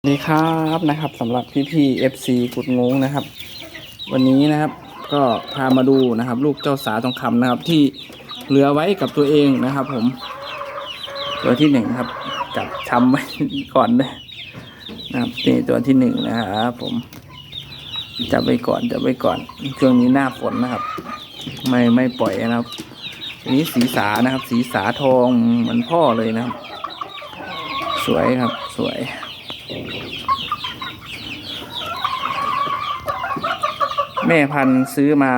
สวัสดีครับนะครับสำหรับพี่พี่เอฟซีกุดงงนะครับ วันนี้นะครับก็พามาดูนะครับ ลูกเจ้าสาทองคำนะครับ ที่เหลือไว้กับตัวเองนะครับ ผม ตัวที่หนึ่งครับจับช้ำไว้ก่อนเลยนะครับนี่ตัวที่หนึ่งนะครับผมจับไว้ก่อนจับไว้ก่อนช่วงนี้หน้าฝนนะครับ ไม่ไม่ปล่อยนะครับอันนี้สีสานะครับ สีสาทองเหมือนพ่อเลยนะครับ สวยครับสวย แม่พันธุ์ซื้อมา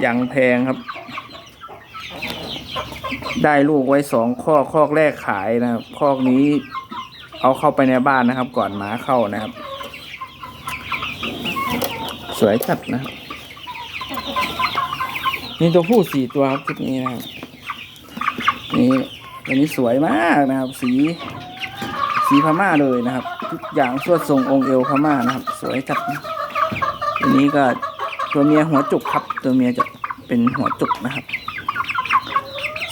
อย่างแพงครับ ได้ลูกไว้สองข้อคอกแรกขายนะครับคอกนี้เอาเข้าไปในบ้านนะครับ ก่อนหมาเข้านะครับ สวยจัดนะครับนี่ตัวผู้สี่ตัวครับชุดนี้นะครับนี่ตัวนี้สวยมากนะครับ สี สีพม่าเลยนะครับ ทุกอย่างสวดทรงองค์เอวพม่านะครับ สวยจัดนะตัวนี้ก็ตัวเมียหัวจุกครับ ตัวเมียจะเป็นหัวจุกนะครับ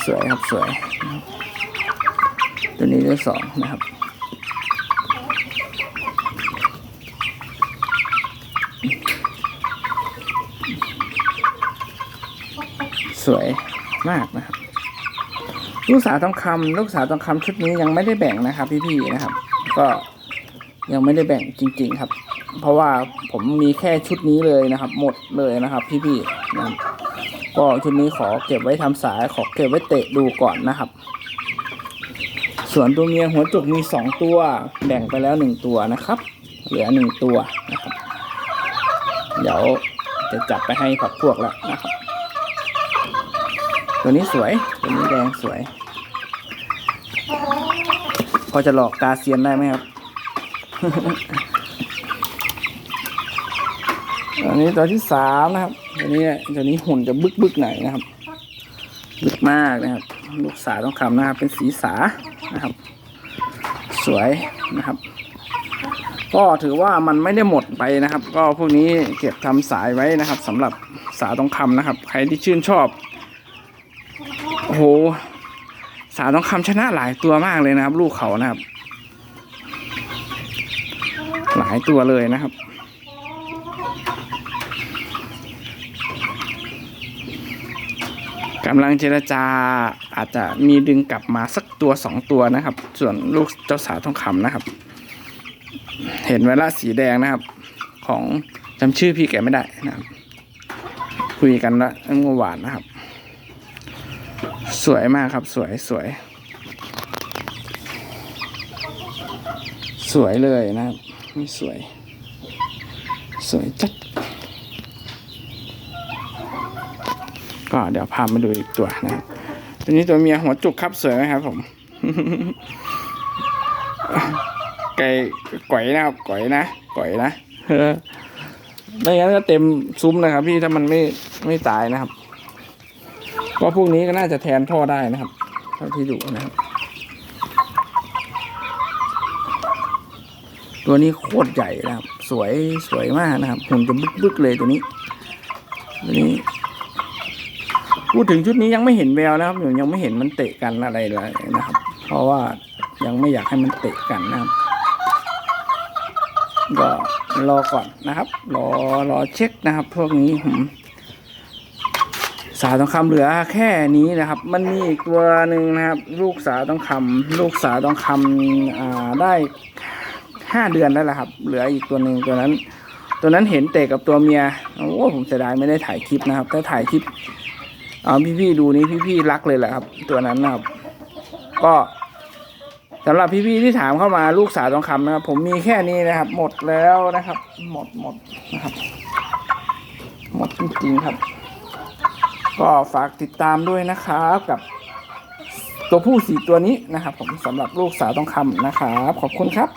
สวยครับสวยนะตัวนี้ได้สองนะครับสวยมากนะครับ ลูกสาวทองคำลูกสาวทองคำชุดนี้ยังไม่ได้แบ่งนะครับ พี่ๆนะครับ ก็ยังไม่ได้แบ่งจริง ๆครับ เพราะว่าผมมีแค่ชุดนี้เลยนะครับ หมดเลยนะครับ พี่ๆนะครับก็ชุดนี้ขอเก็บไว้ทำสายขอเก็บไว้เตะดูก่อนนะครับ ส่วนตัวเมียหัวจุกมีสองตัว แบ่งไปแล้วหนึ่งตัวนะครับ เหลือหนึ่งตัวนะครับ เดี๋ยวจะจับไปให้ผักพวกแล้วนะครับ ตัวนี้สวย ตัวนี้แดงสวย พอจะหลอกตาเซียนได้ไหมครับ ตัวนี้ตัวที่สามนะครับ ตัวนี้ตัวนี้หุ่นจะบึกบึกหน่อยนะครับ บึกมากนะครับ ลูกสาต้องคำนะครับ เป็นสีสานะครับ สวยนะครับก็ถือว่ามันไม่ได้หมดไปนะครับ ก็พวกนี้เก็บทำสายไว้นะครับสำหรับสาต้องคำนะครับ ใครที่ชื่นชอบ โอ้โห สาวต้องคำชนะหลายตัวมากเลยนะครับ ลูกเขานะครับ หลายตัวเลยนะครับกำลังเจรจาอาจจะมีดึงกลับมาสักตัวสองตัวนะครับ ส่วนลูกเจ้าสาวทองคำนะครับ เห็นไวรัสสีแดงนะครับ ของจำชื่อพี่แกไม่ได้นะครับ คุยกันล้วเมื่อวานนะครับ สวยมากครับสวยสวย สวยเลยนะครับนี่สวย สวยจัดก็เดี๋ยวพามาดูอีกตัวนะครับตัวนี้ตัวเมียหัวจุกครับสวยไหมครับผมไก่ก๋อยนะครับก๋อยนะก๋อยนะเออไม่งั้นก็เต็มซุ้มนะครับ พี่ถ้ามันไม่ไม่ตายนะครับ ก็พวกนี้ก็น่าจะแทนพ่อได้นะครับเท่าที่ดูนะครับ ตัวนี้โคตรใหญ่นะครับ สวยสวยมากนะครับหุ่นจะบึกบึกๆเลยตัวนี้ตัวนี้พูดถึงชุดนี้ยังไม่เห็นแววนะครับยังไม่เห็นมันเตะกันอะไรเลยนะครับ เพราะว่ายังไม่อยากให้มันเตะกันนะครับก็รอก่อนนะครับ รอรอเช็คนะครับ พวกนี้ผม สาวทองคำเหลือแค่นี้นะครับ มันมีอีกตัวหนึ่งนะครับ ลูกสาวทองคำลูกสาวทองคำอ่าได้ห้าเดือนแล้วล่ะครับ เหลืออีกตัวหนึ่งตัวนั้น ตัวนั้นเห็นเตะกับตัวเมียโอ้ผมเสียดายไม่ได้ถ่ายคลิปนะครับ ถ้าถ่ายคลิปเอาพี่ๆดูนี้พี่ๆรักเลยแหละครับ ตัวนั้นนะครับ ก็สำหรับพี่ๆที่ถามเข้ามาลูกสาวทองคำนะครับ ผมมีแค่นี้นะครับ หมดแล้วนะครับ หมดหมดนะครับ หมดจริงๆครับ ก็ฝากติดตามด้วยนะครับกับตัวผู้สีตัวนี้นะครับ ผมสำหรับลูกสาวต้องคำนะครับ ขอบคุณครับ